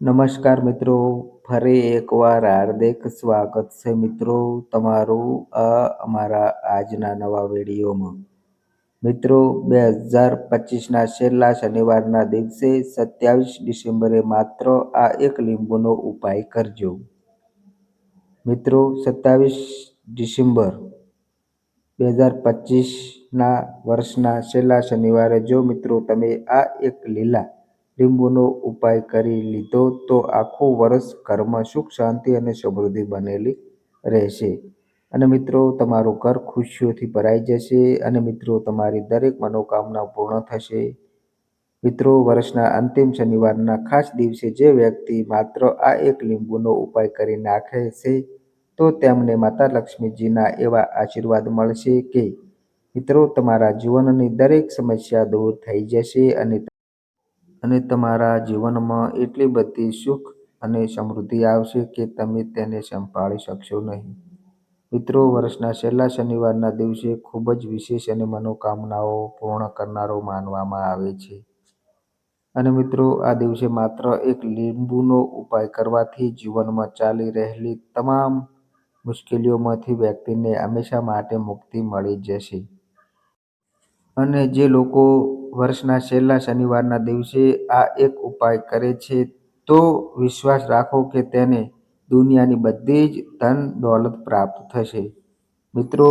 નમસ્કાર મિત્રો, ફરી એકવાર હાર્દિક સ્વાગત છે મિત્રો તમારું આ અમારા આજના નવા વિડીયોમાં. મિત્રો, બે હજાર પચીસના છેલ્લા શનિવારના દિવસે સત્યાવીસ ડિસેમ્બરે માત્ર આ એક લીંબુનો ઉપાય કરજો. મિત્રો, સત્યાવીસ ડિસેમ્બર બે હજાર પચીસના વર્ષના છેલ્લા શનિવારે જો મિત્રો તમે આ એક લીલા લીંબુનો ઉપાય કરી લીધો તો આખું વર્ષ ઘરમાં સુખ, શાંતિ અને સમૃદ્ધિ બનેલી રહેશે. અને મિત્રો, તમારું ઘર ખુશીઓથી ભરાઈ જશે અને મિત્રો, તમારી દરેક મનોકામના પૂર્ણ થશે. મિત્રો, વર્ષના અંતિમ શનિવારના ખાસ દિવસે જે વ્યક્તિ માત્ર આ એક લીંબુનો ઉપાય કરી નાખે છે, તો તેમને માતા લક્ષ્મીજીના એવા આશીર્વાદ મળશે કે, મિત્રો, તમારા જીવનની દરેક સમસ્યા દૂર થઈ જશે અને અને તમારા જીવનમાં એટલી બધી સુખ અને સમૃદ્ધિ આવશે કે તમે તેને સંભાળી શકશો નહીં. મિત્રો, વર્ષના છેલ્લા શનિવારના દિવસે ખૂબ જ વિશેષ અને મનોકામનાઓ પૂર્ણ કરનારો માનવામાં આવે છે. અને મિત્રો, આ દિવસે માત્ર એક લીંબુનો ઉપાય કરવાથી જીવનમાં ચાલી રહેલી તમામ મુશ્કેલીઓમાંથી વ્યક્તિને હંમેશા માટે મુક્તિ મળી જશે. અને જે લોકો વર્ષના છેલ્લા શનિવારના દિવસે આ એક ઉપાય કરે છે, તો વિશ્વાસ રાખો કે તેને દુનિયાની બધી જ ધન દોલત પ્રાપ્ત થશે. મિત્રો,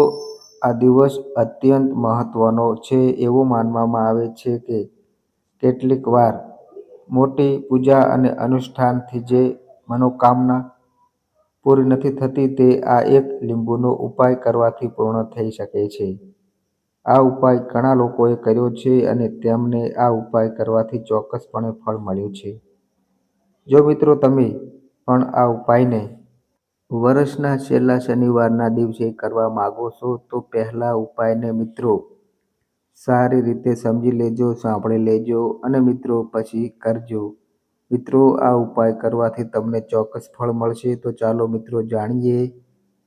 આ દિવસ અત્યંત મહત્ત્વનો છે એવું માનવામાં આવે છે કે કેટલીક વાર મોટી પૂજા અને અનુષ્ઠાનથી જે મનોકામના પૂરી નથી થતી, તે આ એક લીંબુનો ઉપાય કરવાથી પૂર્ણ થઈ શકે છે. આ ઉપાય ઘણા લોકોએ કર્યો છે અને તેમને આ ઉપાય કરવાથી ચોક્કસપણે ફળ મળ્યું છે. જો મિત્રો તમે પણ આ ઉપાયને વર્ષના છેલ્લા શનિવારના દિવસે કરવા માગો છો, તો પહેલા ઉપાયને મિત્રો સારી રીતે સમજી લેજો, સાંભળી લેજો અને મિત્રો પછી કરજો. મિત્રો, આ ઉપાય કરવાથી તમને ચોક્કસ ફળ મળશે. તો ચાલો મિત્રો જાણીએ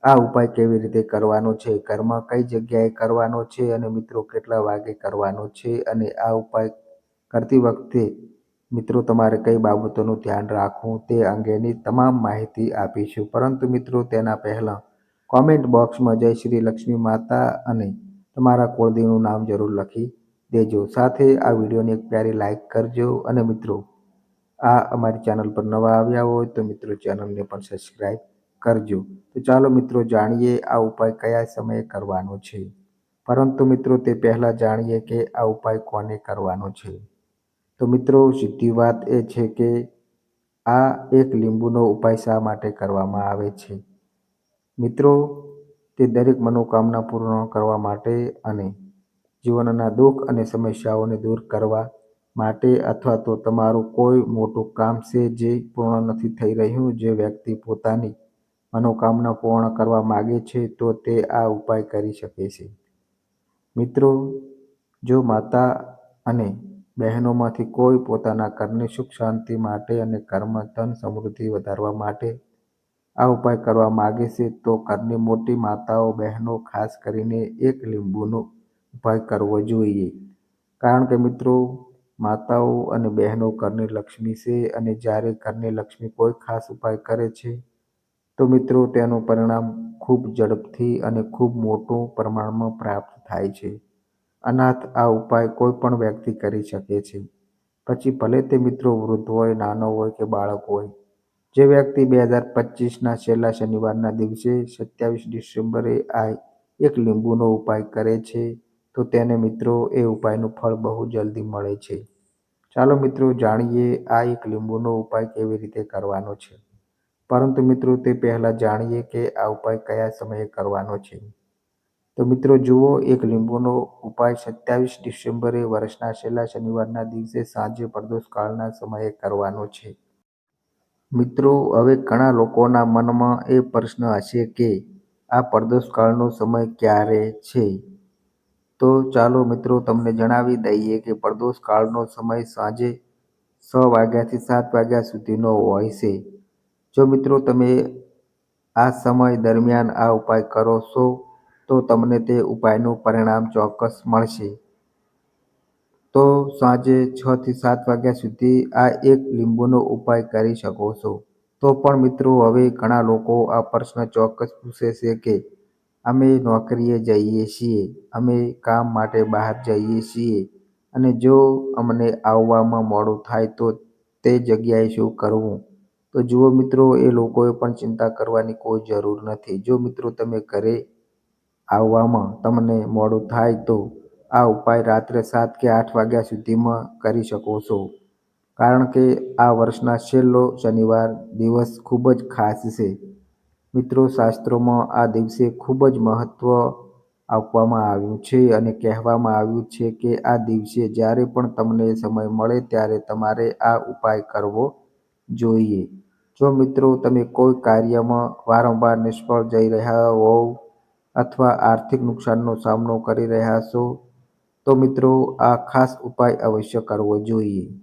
આ ઉપાય કેવી રીતે કરવાનો છે? ઘરમાં કઈ જગ્યાએ કરવાનો છે અને મિત્રો કેટલા વાગે કરવાનો છે? અને આ ઉપાય કરતી વખતે મિત્રો તમારે કઈ બાબતોનું ધ્યાન રાખવું તે અંગેની તમામ માહિતી આપીશું. પરંતુ મિત્રો તેના પહેલાં કોમેન્ટ બોક્સમાં જય શ્રી લક્ષ્મી માતા અને તમારા કોળદીનું નામ જરૂર લખી દેજો. સાથે આ વિડીયોને એક પ્યારી લાઇક કરજો અને મિત્રો, આ અમારી ચેનલ પર નવા આવ્યા હોય તો મિત્રો ચેનલને પણ સબસ્ક્રાઈબ કરજો. તો ચાલો મિત્રો જાણીએ આ ઉપાય કયા સમયે કરવાનો છે. પરંતુ મિત્રો તે પહેલાં જાણીએ કે આ ઉપાય કોને કરવાનો છે. તો મિત્રો સીધી વાત એ છે કે આ એક લીંબુનો ઉપાય શા માટે કરવામાં આવે છે? મિત્રો, તે દરેક મનોકામના પૂર્ણ કરવા માટે અને જીવનના દુઃખ અને સમસ્યાઓને દૂર કરવા માટે અથવા તો તમારું કોઈ મોટું કામ છે જે પૂર્ણ નથી થઈ રહ્યું, જે વ્યક્તિ પોતાની મનોકામના પૂર્ણ કરવા માગે છે, તો તે આ ઉપાય કરી શકે છે. મિત્રો, જો માતા અને બહેનોમાંથી કોઈ પોતાના ઘરની સુખ શાંતિ માટે અને કર્મ, ધન સમૃદ્ધિ વધારવા માટે આ ઉપાય કરવા માગે છે, તો ઘરની મોટી માતાઓ, બહેનો ખાસ કરીને એક લીંબુનો ઉપાય કરવો જોઈએ. કારણ કે મિત્રો, માતાઓ અને બહેનો ઘરની લક્ષ્મી છે અને જ્યારે ઘરની લક્ષ્મી કોઈ ખાસ ઉપાય કરે છે તો મિત્રો, તેનું પરિણામ ખૂબ ઝડપથી અને ખૂબ મોટું પ્રમાણમાં પ્રાપ્ત થાય છે. અનાથ આ ઉપાય કોઈ પણ વ્યક્તિ કરી શકે છે. પછી ભલે તે મિત્રો વૃદ્ધ હોય, નાનો હોય કે બાળક હોય, જે વ્યક્તિ બે હજાર પચીસના છેલ્લા શનિવારના દિવસે સત્યાવીસ ડિસેમ્બરે આ એક લીંબુનો ઉપાય કરે છે, તો તેને મિત્રો એ ઉપાયનું ફળ બહુ જલ્દી મળે છે. ચાલો મિત્રો, જાણીએ આ એક લીંબુનો ઉપાય કેવી રીતે કરવાનો છે. પરંતુ મિત્રો તે પહેલાં જાણીએ કે આ ઉપાય કયા સમયે કરવાનો છે. તો મિત્રો જુઓ, એક લીંબુનો ઉપાય સત્યાવીસ ડિસેમ્બરે વર્ષના છેલ્લા શનિવારના દિવસે સાંજે પ્રદોષકાળના સમયે કરવાનો છે. મિત્રો, હવે ઘણા લોકોના મનમાં એ પ્રશ્ન હશે કે આ પ્રદોષકાળનો સમય ક્યારે છે? તો ચાલો મિત્રો તમને જણાવી દઈએ કે પ્રદોષકાળનો સમય સાંજે છ વાગ્યાથી સાત વાગ્યા સુધીનો હોય છે. જો મિત્રો તમે આ સમય દરમિયાન આ ઉપાય કરો છો, તો તમને તે ઉપાયનું પરિણામ ચોક્કસ મળશે. તો સાંજે છ થી સાત વાગ્યા સુધી આ એક લીંબુનો ઉપાય કરી શકો છો. તો પણ મિત્રો હવે ઘણા લોકો આ પ્રશ્ન ચોક્કસ પૂછે છે કે અમે નોકરીએ જઈએ છીએ, અમે કામ માટે બહાર જઈએ છીએ અને જો અમને આવવામાં મોડું થાય તો તે જગ્યાએ શું કરવું? તો જુઓ મિત્રો, એ લોકોએ પણ ચિંતા કરવાની કોઈ જરૂર નથી. જો મિત્રો તમે ઘરે આવવામાં તમને મોડું થાય તો આ ઉપાય રાત્રે સાત કે આઠ વાગ્યા સુધીમાં કરી શકો છો. કારણ કે આ વર્ષના છેલ્લો શનિવાર દિવસ ખૂબ જ ખાસ છે. મિત્રો, શાસ્ત્રોમાં આ દિવસે ખૂબ જ મહત્ત્વ આપવામાં આવ્યું છે અને કહેવામાં આવ્યું છે કે આ દિવસે જ્યારે પણ તમને સમય મળે ત્યારે તમારે આ ઉપાય કરવો જોઈએ. જો મિત્રો તમે કોઈ કાર્યમાં વારંવાર નિષ્ફળ જઈ રહ્યા હોવ અથવા આર્થિક નુકસાનનો સામનો કરી રહ્યા છો, તો મિત્રો આ ખાસ ઉપાય અવશ્ય કરવો જોઈએ.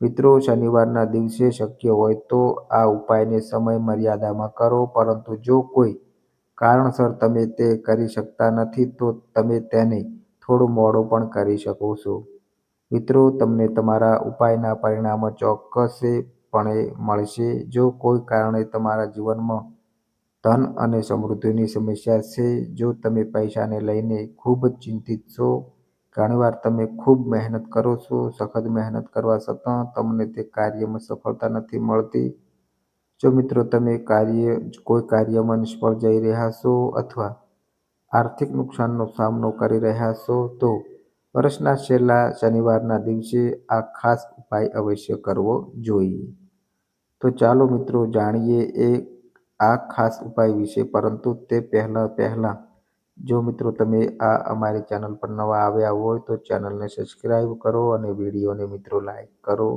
મિત્રો, શનિવારના દિવસે શક્ય હોય તો આ ઉપાયને સમય મર્યાદામાં કરો, પરંતુ જો કોઈ કારણસર તમે તે કરી શકતા નથી, તો તમે તેને થોડું મોડું પણ કરી શકો છો. મિત્રો, તમને તમારા ઉપાયના પરિણામો ચોક્કસપણે મળશે જો કોઈ કારણે તમારા જીવનમાં ધન અને સમૃદ્ધિની સમસ્યા છે, જો તમે પૈસાને લઈને ખૂબ ચિંતિત છો, ઘણીવાર તમે ખૂબ મહેનત કરો છો, સખત મહેનત કરવા છતાં તમને તે કાર્યમાં સફળતા નથી મળતી. જો મિત્રો તમે કાર્ય, કોઈ કાર્યમાં નિષ્ફળ જઈ રહ્યા છો અથવા આર્થિક નુકસાનનો સામનો કરી રહ્યા છો, તો વર્ષના છેલ્લા શનિવારના દિવસે આ ખાસ ઉપાય અવશ્ય કરવો જોઈએ. તો ચાલો મિત્રો જાણીએ એ આ ખાસ ઉપાય વિશે. પરંતુ તે પહેલાં પહેલાં, જો મિત્રો તમે આ અમારી ચેનલ પર નવા આવ્યા હોય તો ચેનલને સબસ્ક્રાઈબ કરો અને વિડીયોને મિત્રો લાઈક કરો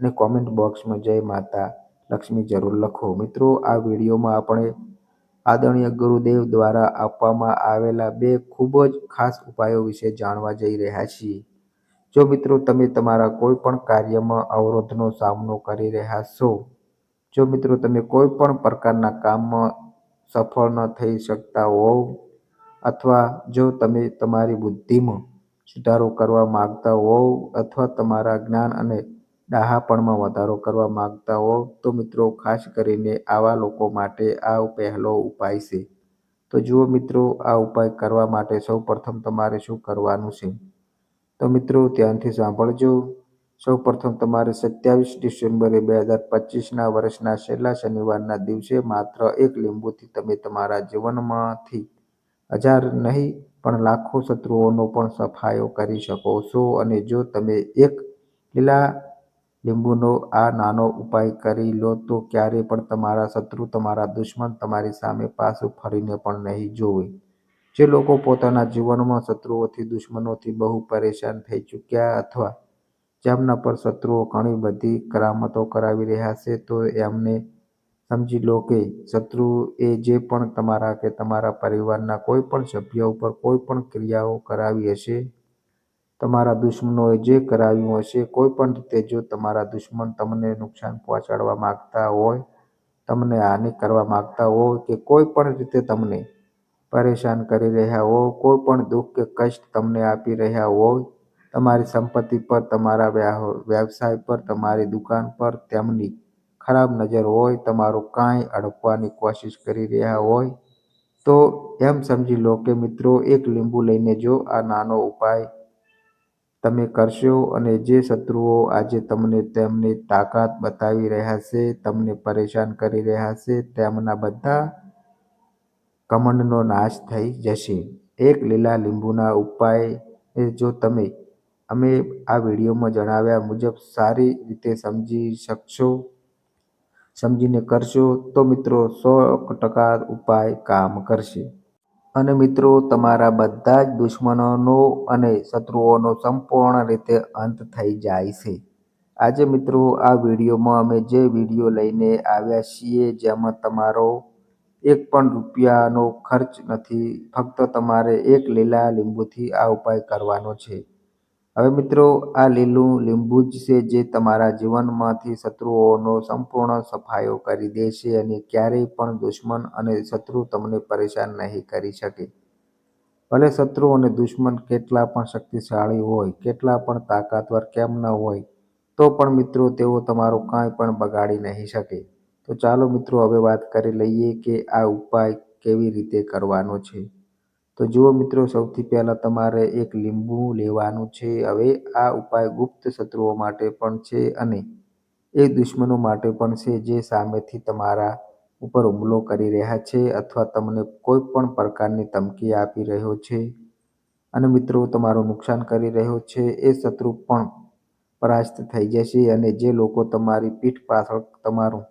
અને કોમેન્ટ બોક્સમાં જય માતા લક્ષ્મી જરૂર લખો. મિત્રો, આ વિડીયોમાં આપણે આદરણીય ગુરુદેવ દ્વારા આપવામાં આવેલા બે ખૂબ જ ખાસ ઉપાયો વિશે જાણવા જઈ રહ્યા છીએ. જો મિત્રો તમે તમારા કોઈ પણ કાર્યમાં અવરોધનો સામનો કરી રહ્યા છો, જો મિત્રો તમે કોઈ પણ પ્રકારના કામમાં સફળ ન થઈ શકતા હોવ અથવા જો તમે તમારી બુદ્ધિમાં સુધારો કરવા માંગતા હોવ અથવા તમારા જ્ઞાન અને ડાહાપણમાં વધારો કરવા માગતા હોવ, તો મિત્રો ખાસ કરીને આવા લોકો માટે આ પહેલો ઉપાય છે. તો જુઓ મિત્રો, આ ઉપાય કરવા માટે સૌ પ્રથમ તમારે શું કરવાનું છે? તો મિત્રો, ધ્યાનથી સાંભળજો. સૌ પ્રથમ તમારે સત્યાવીસ ડિસેમ્બરે બે હજાર પચીસના વર્ષના છેલ્લા શનિવારના દિવસે માત્ર એક લીંબુથી તમે તમારા જીવનમાંથી હજાર નહીં, પણ લાખો શત્રુઓનો પણ સફાયો કરી શકો છો. અને જો તમે એક લીલા લીંબુનો આ નાનો ઉપાય કરી લો, તો ક્યારેય પણ તમારા શત્રુ, તમારા દુશ્મન તમારી સામે પાછું ફરીને પણ નહીં જોવે. જે લોકો પોતાના જીવનમાં શત્રુઓથી, દુશ્મનોથી બહુ પરેશાન થઈ ચૂક્યા અથવા જેમના પર શત્રુઓ ઘણી બધી કરામતો કરાવી રહ્યા છે, તો એમને સમજી લો કે શત્રુ એ જે પણ તમારા કે તમારા પરિવારના કોઈ પણ સભ્ય ઉપર કોઈ પણ ક્રિયાઓ કરાવી હશે, તમારા દુશ્મનોએ જે કરાવ્યું હશે, કોઈ પણ રીતે જો તમારા દુશ્મન તમને નુકસાન પહોંચાડવા માંગતા હોય, તમને હાનિ કરવા માગતા હોય કે કોઈ પણ રીતે તમને પરેશાન કરી રહ્યા હોય કોઈ પણ દુઃખ કે કષ્ટ તમને આપી રહ્યા હોય તમારી સંપત્તિ પર, તમારા વ્યવસાય પર, તમારી દુકાન પર તેમની ખરાબ નજર હોય, તમારું કાંઈ અડકવાની કોશિશ કરી રહ્યા હોય, તો એમ સમજી લો કે મિત્રો, એક લીંબુ લઈને જો આ નાનો ઉપાય તમે કરશો અને જે શત્રુઓ આજે તમને તેમની તાકાત બતાવી રહ્યા છે, તમને પરેશાન કરી રહ્યા છે, તેમના બધા ઘમંડનો નાશ થઈ જશે. એક લીલા લીંબુના ઉપાય જો તમે અમે આ વિડીયોમાં જણાવ્યા મુજબ સારી રીતે સમજી શકશો, સમજીને કરશો, તો મિત્રો સો ટકા ઉપાય કામ કરશે. અને મિત્રો, તમારા બધા જ દુશ્મનોનો અને શત્રુઓનો સંપૂર્ણ રીતે અંત થઈ જાય છે. આજે મિત્રો, આ વિડીયોમાં અમે જે વીડિયો લઈને આવ્યા છીએ, જેમાં તમારો એક પણ રૂપિયાનો ખર્ચ નથી. ફક્ત તમારે એક લીલા લીંબુથી આ ઉપાય કરવાનો છે. હવે મિત્રો આ લીલું લીંબુ જ છે જે તમારા જીવનમાંથી શત્રુઓનો સંપૂર્ણ સફાયો કરી દેશે અને ક્યારેય પણ દુશ્મન અને શત્રુ તમને પરેશાન નહીં કરી શકે. ભલે શત્રુ અને દુશ્મન કેટલા પણ શક્તિશાળી હોય, કેટલા પણ તાકાતવર કેમ ન હોય, તો પણ મિત્રો તેઓ તમારું કાંઈ પણ બગાડી નહીં શકે. તો ચાલો મિત્રો હવે વાત કરી લઈએ કે આ ઉપાય કેવી રીતે કરવાનો છે. તો જુઓ મિત્રો, સૌથી પહેલાં તમારે એક લીંબુ લેવાનું છે. હવે આ ઉપાય ગુપ્ત શત્રુઓ માટે પણ છે અને એ દુશ્મનો માટે પણ છે જે સામેથી તમારા ઉપર હુમલો કરી રહ્યા છે અથવા તમને કોઈ પણ પ્રકારની ધમકી આપી રહ્યો છે અને મિત્રો, તમારું નુકસાન કરી રહ્યો છે. એ શત્રુ પણ પરાસ્ત થઈ જશે અને જે લોકો તમારી પીઠ પાછળ તમારું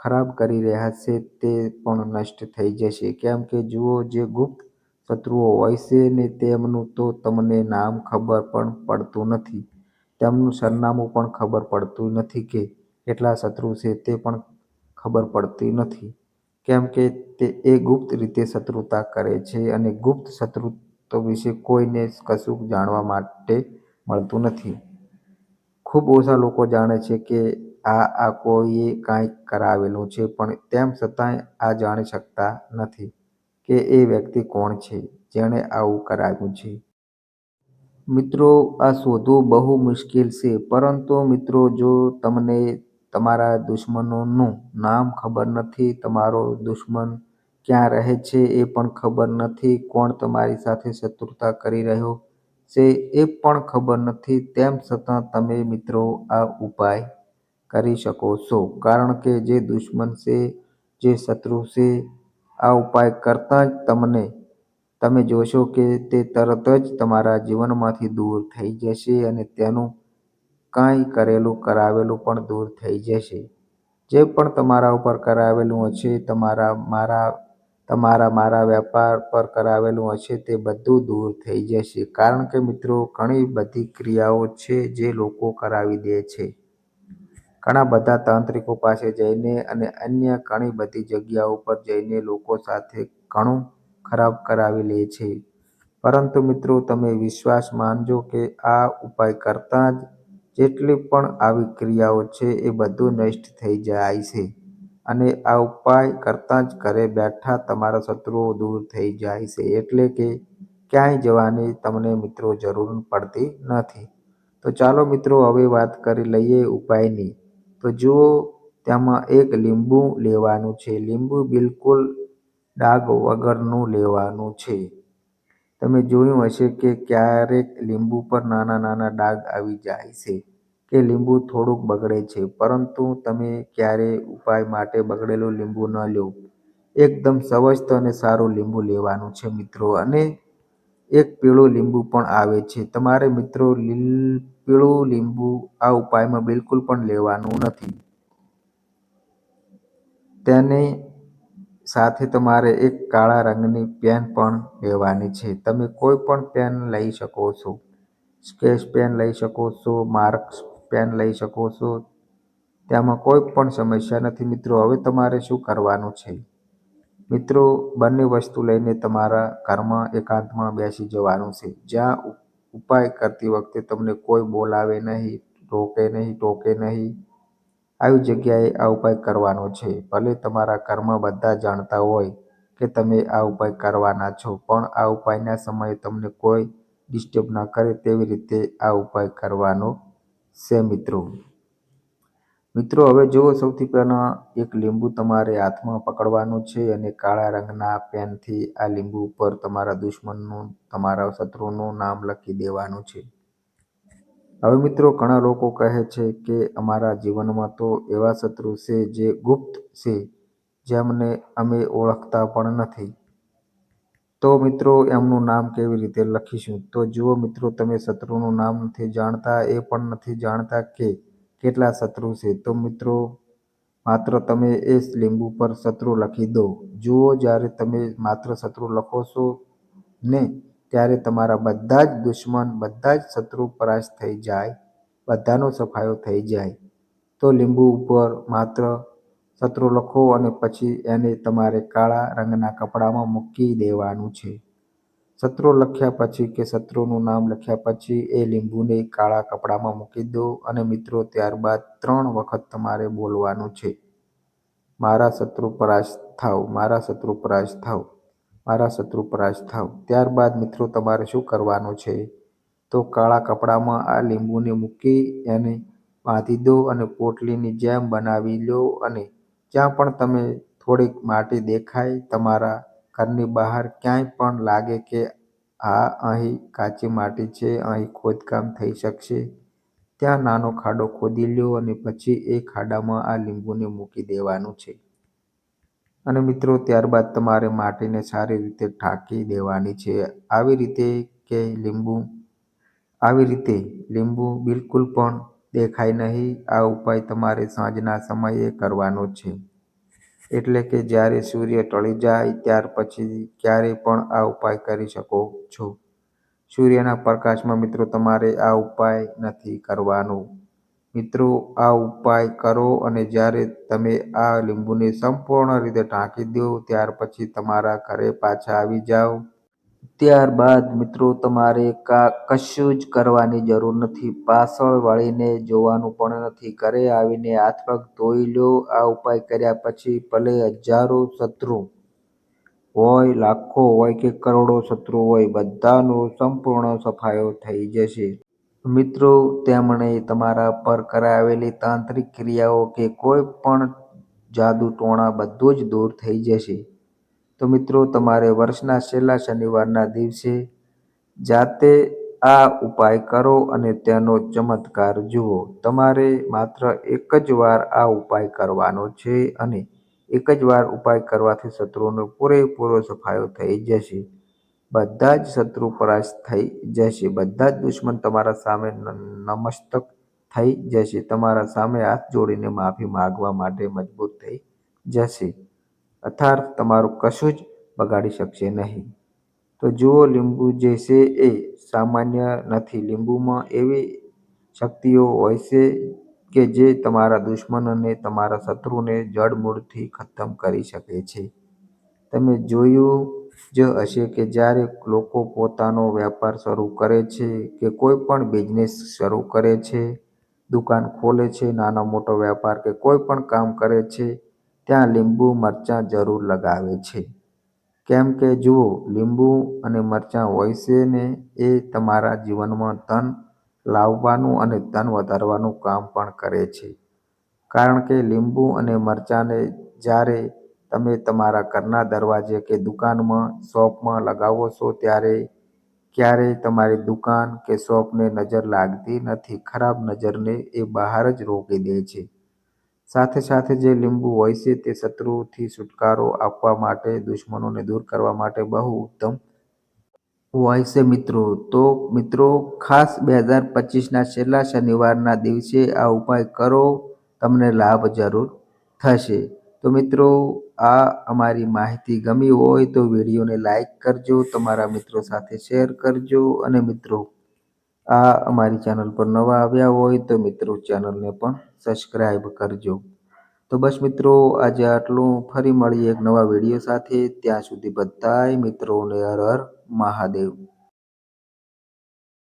ખરાબ કરી રહ્યા છે તે પણ નષ્ટ થઈ જશે. કેમ કે જુઓ જે ગુપ્ત શત્રુઓ હોય છે ને તેમનું તો તમને નામ ખબર પણ પડતું નથી, તેમનું સરનામું પણ ખબર પડતું નથી કે કેટલા શત્રુ છે તે પણ ખબર પડતી નથી. કેમ કે તે એ ગુપ્ત રીતે શત્રુતા કરે છે અને ગુપ્ત શત્રુત્વ વિશે કોઈને કશું જાણવા માટે મળતું નથી. ખૂબ ઓછા લોકો જાણે છે કે આ આ કોઈએ કાંઈક કરાવેલું છે પણ તેમ છતાંય આ જાણી શકતા નથી કે એ વ્યક્તિ કોણ છે, જેણે આવું કરાવ્યું છે. મિત્રો આ શોધવું બહુ મુશ્કેલ છે પરંતુ મિત્રો જો તમને તમારા દુશ્મનોનું નામ ખબર નથી, તમારો દુશ્મન ક્યાં રહે છે એ પણ ખબર નથી, કોણ તમારી સાથે શત્રુતા કરી રહ્યો છે એ પણ ખબર નથી, તેમ છતાં તમે મિત્રો આ ઉપાય કરી શકો છો. કારણ કે જે દુશ્મન છે, જે શત્રુ છે, આ ઉપાય કરતાં જ તમને તમે જોશો કે તે તરત જ તમારા જીવનમાંથી દૂર થઈ જશે અને તેનું કાંઈ કરેલું કરાવેલું પણ દૂર થઈ જશે. જે પણ તમારા ઉપર કરાવેલું હશે, તમારા મારા તમારા મારા વેપાર પર કરાવેલું હશે તે બધું દૂર થઈ જશે. કારણ કે મિત્રો ઘણી બધી ક્રિયાઓ છે જે લોકો કરાવી દે છે. ઘણા બધા તાંત્રિકો પાસે જઈને અને અન્ય ઘણી બધી જગ્યાઓ પર જઈને લોકો સાથે ઘણું ખરાબ કરાવી લે છે. પરંતુ મિત્રો, તમે વિશ્વાસ માનજો કે આ ઉપાય કરતાં જ જેટલી પણ આવી ક્રિયાઓ છે એ બધું નષ્ટ થઈ જાય છે અને આ ઉપાય કરતાં જ ઘરે બેઠા તમારા શત્રુઓ દૂર થઈ જાય છે એટલે કે ક્યાંય જવાની તમને મિત્રો જરૂર પડતી નથી. તો ચાલો મિત્રો, હવે વાત કરી લઈએ ઉપાયની. તો જુઓ, તેમાં એક લીંબુ લેવાનું છે. લીંબુ બિલકુલ ડાઘ વગરનું લેવાનું છે. તમે જોયું હશે કે ક્યારેક લીંબુ પર નાના નાના ડાઘ આવી જાય છે કે લીંબુ થોડુંક બગડે છે પરંતુ તમે ક્યારેય ઉપાય માટે બગડેલું લીંબુ ન લો. એકદમ સ્વસ્થ અને સારું લીંબુ લેવાનું છે મિત્રો અને એક પીળું લીંબુ પણ આવે છે. તમારે મિત્રો પીળું લીંબુ આ ઉપાયમાં બિલકુલ પણ લેવાનું નથી. તેની સાથે તમારે એક કાળા રંગની પેન પણ લેવાની છે. તમે કોઈ પણ પેન લઈ શકો છો. સ્કેચ પેન લઈ શકો છો, માર્ક્સ પેન લઈ શકો છો. તેમાં કોઈ પણ સમસ્યા નથી મિત્રો. હવે તમારે શું કરવાનું છે? મિત્રો બંને વસ્તુ લઈને તમારા ઘરમાં એકાંતમાં બેસી જવાનું છે. જ્યાં ઉપાય કરતી વખતે તમને કોઈ બોલાવે નહીં, રોકે નહીં, ટોકે નહીં. આવી જગ્યાએ આ ઉપાય કરવાનો છે. ભલે તમારા ઘરમાં બધા જાણતા હોય કે તમે આ ઉપાય કરવાના છો પણ આ ઉપાયના સમયે તમને કોઈ ડિસ્ટર્બ ના કરે તેવી રીતે આ ઉપાય કરવાનો છે મિત્રો. મિત્રો હવે જુઓ સૌથી પહેલાં એક લીંબુ તમારે હાથમાં પકડવાનું છે અને કાળા રંગના પેનથી આ લીંબુ ઉપર તમારા દુશ્મનનું, તમારા શત્રુનું નામ લખી દેવાનું છે. હવે મિત્રો ઘણા લોકો કહે છે કે અમારા જીવનમાં તો એવા શત્રુ છે જે ગુપ્ત છે જેમને અમે ઓળખતા પણ નથી. તો મિત્રો એમનું નામ કેવી રીતે લખીશું? તો જુઓ મિત્રો તમે શત્રુનું નામ નથી જાણતા, એ પણ નથી જાણતા કે કેટલા શત્રુ છે તો મિત્રો માત્ર તમે એ લીંબુ પર શત્રુ લખી દો. જુઓ જ્યારે તમે માત્ર શત્રુ લખો છો ને ત્યારે તમારા બધા જ દુશ્મન, બધા જ શત્રુ પરાસ્ત થઈ જાય, બધાનો સફાયો થઈ જાય. તો લીંબુ ઉપર માત્ર શત્રુ લખો અને પછી એને તમારે કાળા રંગના કપડામાં મૂકી દેવાનું છે. શત્રુ લખ્યા પછી કે શત્રુનું નામ લખ્યા પછી એ લીંબુને કાળા કપડામાં મૂકી દો અને મિત્રો ત્યારબાદ ત્રણ વખત તમારે બોલવાનું છે. મારા શત્રુ પરાશ થાવ, મારા શત્રુ પરાશ થાવ, મારા શત્રુ પરાશ થાવ ત્યારબાદ મિત્રો તમારે શું કરવાનું છે તો કાળા કપડામાં આ લીંબુને મૂકી એને બાંધી દો અને પોટલીની જેમ બનાવી લો અને જ્યાં પણ તમે થોડીક માટી દેખાય તમારા ઘરની બહાર ક્યાંય પણ લાગે કે આ અહીં કાચી માટી છે, અહીં ખોદકામ થઈ શકશે. ત્યાં નાનો ખાડો ખોદી લ્યો અને પછી એ ખાડામાં આ લીંબુને મૂકી દેવાનું છે. અને મિત્રો, ત્યારબાદ તમારે માટીને સારી રીતે ઢાંકી દેવાની છે. આવી રીતે કે લીંબુ, આવી રીતે લીંબુ બિલકુલ પણ દેખાય નહીં. આ ઉપાય તમારે સાંજના સમયે કરવાનો છે. એટલે કે જ્યારે સૂર્ય ટળી જાય, ત્યાર પછી ક્યારેય પણ આ ઉપાય કરી શકો છો. સૂર્યના પ્રકાશમાં મિત્રો, તમારે આ ઉપાય નથી કરવાનો. મિત્રો, આ ઉપાય કરો અને જ્યારે તમે આ લીંબુને સંપૂર્ણ રીતે ઢાંકી દો, ત્યાર પછી તમારા ઘરે પાછા આવી જાઓ. ત્યારબાદ મિત્રો તમારે કા, કશું જ કરવાની જરૂર નથી. પાછળ વળીને જોવાનું પણ નથી. ઘરે આવીને હાથ પગ ધોઈ લો. આ ઉપાય કર્યા પછી ભલે હજારો શત્રુ હોય, લાખો હોય કે કરોડો શત્રુ હોય, બધાનો સંપૂર્ણ સફાયો થઈ જશે. મિત્રો, તેમણે તમારા પર કરાવેલી તાંત્રિક ક્રિયાઓ કે કોઈ પણ જાદુ ટોણા બધું જ દૂર થઈ જશે. તો મિત્રો, તમારે વર્ષના છેલ્લા શનિવારના દિવસે જાતે આ ઉપાય કરો અને તેનો ચમત્કાર જુઓ. તમારે માત્ર એક જ વાર આ ઉપાય કરવાનો છે અને એક જ વાર ઉપાય કરવાથી શત્રુઓનો પૂરેપૂરો સફાયો થઈ જશે. બધા જ શત્રુ પરાશ થઈ જશે. બધા જ દુશ્મન તમારા સામે નમસ્તક થઈ જશે. તમારા સામે હાથ જોડીને માફી માગવા માટે મજબૂત થઈ જશે. અર્થાત તમારું કશું જ બગાડી શકશે નહીં. તો જુઓ લીંબુ જે છે એ સામાન્ય નથી. લીંબુમાં એવી શક્તિઓ હોય છે કે જે તમારા દુશ્મનને તમારા શત્રુને જડમૂળથી ખતમ કરી શકે છે. તમે જોયું જ હશે કે જ્યારે લોકો પોતાનો વેપાર શરૂ કરે છે કે કોઈ પણ બિઝનેસ શરૂ કરે છે, દુકાન ખોલે છે, નાનો મોટો વેપાર કે કોઈ પણ કામ કરે છે ત્યાં લીંબુ મરચાં જરૂર લગાવે છે. કેમ કે જુઓ, લીંબુ અને મરચાં હોય છે ને એ તમારા જીવનમાં ધન લાવવાનું અને ધન વધારવાનું કામ પણ કરે છે. કારણ કે લીંબુ અને મરચાંને જ્યારે તમે તમારા ઘરના દરવાજે કે દુકાનમાં, શોપમાં લગાવો છો ત્યારે ક્યારેય તમારી દુકાન કે શોપને નજર લાગતી નથી. ખરાબ નજરને એ બહાર જ રોકી દે છે. સાથે સાથે જે લીંબુ હોય છે તે શત્રુથી છુટકારો આપવા માટે, દુશ્મનોને દૂર કરવા માટે બહુ ઉત્તમ હોય છે મિત્રો. તો મિત્રો, ખાસ બે હજાર પચીસના છેલ્લા શનિવારના દિવસે આ ઉપાય કરો, તમને લાભ જરૂર થશે. તો મિત્રો, આ અમારી માહિતી ગમી હોય તો વિડીયોને લાઈક કરજો, તમારા મિત્રો સાથે શેર કરજો અને મિત્રો આ અમારી ચેનલ પર નવા આવ્યા હોય તો મિત્રો ચેનલને પણ સબસ્ક્રાઈબ કરજો. તો બસ મિત્રો, આજે આટલું. ફરી મળીએ એક નવા વીડિયો સાથે. ત્યાં સુધી બધાય મિત્રોને હર હર મહાદેવ.